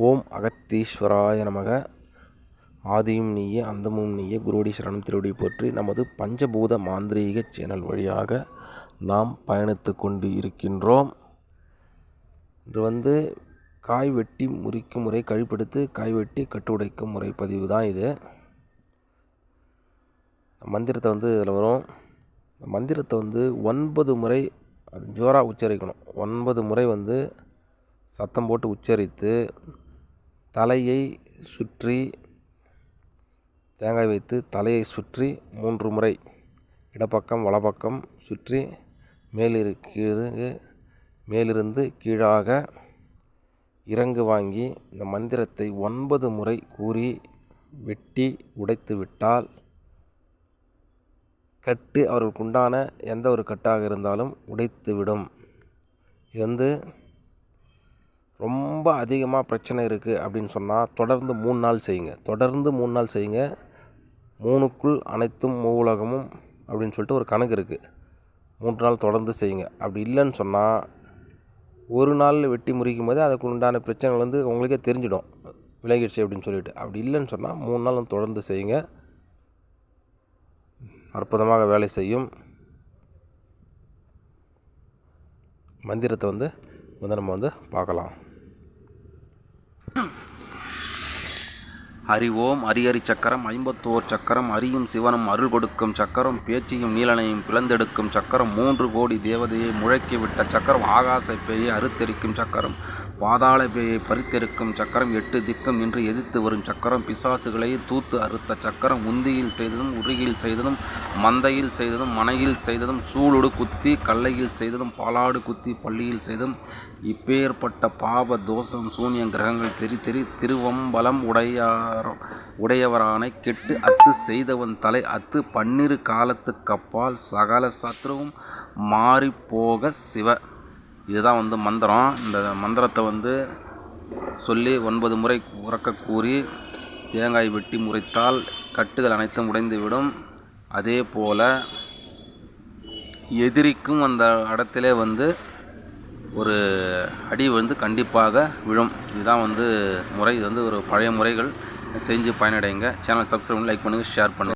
ஓம் அகத்தீஸ்வராய நமக. ஆதியும் நீய அந்தமும் நீய குருவடி திருவடி போற்றி நமது பஞ்சபூத மாந்திரீக சேனல் வழியாக நாம் பயணித்து கொண்டு இருக்கின்றோம். இது வந்து காய் வெட்டி முறிக்கும் முறை கழிப்பெடுத்து காய் வெட்டி கட்டு உடைக்கும் முறை பதிவு தான் இது. மந்திரத்தை வந்து இதில் வரும். மந்திரத்தை வந்து ஒன்பது முறை அது ஜோராக உச்சரிக்கணும். ஒன்பது முறை வந்து சத்தம் போட்டு உச்சரித்து தலையை சுற்றி தேங்காய் வைத்து தலையை சுற்றி மூன்று முறை இடப்பக்கம் வலப்பக்கம் சுற்றி மேலிரு கீழே மேலிருந்து கீழாக இறங்கு வாங்கி இந்த மந்திரத்தை ஒன்பது முறை கூறி வெட்டி உடைத்து விட்டால் கட்டு அவர்களுக்கு உண்டான எந்த ஒரு கட்டாக இருந்தாலும் உடைத்துவிடும். இது வந்து ரொம்ப அதிகமாக பிரச்சனை இருக்குது அப்படின்னு சொன்னால் தொடர்ந்து மூணு நாள் செய்யுங்க. தொடர்ந்து மூணு நாள் செய்யுங்க. மூணுக்குள் அனைத்தும் மூவுலகமும் அப்படின்னு சொல்லிட்டு ஒரு கணக்கு இருக்குது மூன்று நாள் தொடர்ந்து செய்யுங்க. அப்படி இல்லைன்னு சொன்னால் ஒரு நாள் வெட்டி முறிக்கும் போது அதுக்கு உண்டான பிரச்சனைகள் வந்து உங்களுக்கே தெரிஞ்சிடும். விலகிடுச்சு அப்படின்னு சொல்லிட்டு. அப்படி இல்லைன்னு சொன்னால் மூணு நாள் தொடர்ந்து செய்யுங்க. அற்புதமாக வேலை செய்யும். மந்திரத்தை வந்து வந்து நம்ம வந்து பார்க்கலாம். அறிவோம் அரியரி சக்கரம் ஐம்பத்தோர் சக்கரம் அரியும் சிவனும் அருள் கொடுக்கும் சக்கரம் பேச்சியும் நீலனையும் பிளந்தெடுக்கும் சக்கரம் மூன்று கோடி தேவதையை முழக்கிவிட்ட சக்கரம் ஆகாச அறுத்தெரிக்கும் சக்கரம். பாதாளபேயை பறித்தெடுக்கும் சக்கரம் எட்டு திக்கம் என்று எதிர்த்து வரும் சக்கரம் பிசாசுகளை தூத்து அறுத்த சக்கரம் உந்தியில் செய்ததும் உருகில் செய்ததும் மந்தையில் செய்ததும் மனையில் செய்ததும் சூளுடு குத்தி கல்லையில் செய்ததும் பாலாடு குத்தி பள்ளியில் செய்ததும் இப்பேற்பட்ட பாப தோஷம் சூன்யம் கிரகங்கள் தெரி தெரி திருவம்பலம் உடையாரோ உடையவரானை கெட்டு அத்து செய்தவன் தலை அத்து பன்னிரு காலத்துக்கப்பால் சகல சத்ருவும் மாறிப்போக சிவ இதுதான் வந்து மந்திரம். இந்த மந்திரத்தை வந்து சொல்லி ஒன்பது முறை உறக்க கூறி தேங்காய் வெட்டி முறைத்தால் கட்டுகள் அனைத்தும் உடைந்துவிடும். அதே போல் எதிரிக்கும் அந்த இடத்திலே வந்து ஒரு அடி வந்து கண்டிப்பாக விழும். இதுதான் வந்து முறை. இது வந்து ஒரு பழைய முறைகள். செஞ்சு பயனடைங்க. சேனல் சப்ஸ்கிரைப் பண்ணி லைக் பண்ணுங்கள் ஷேர் பண்ணுங்கள்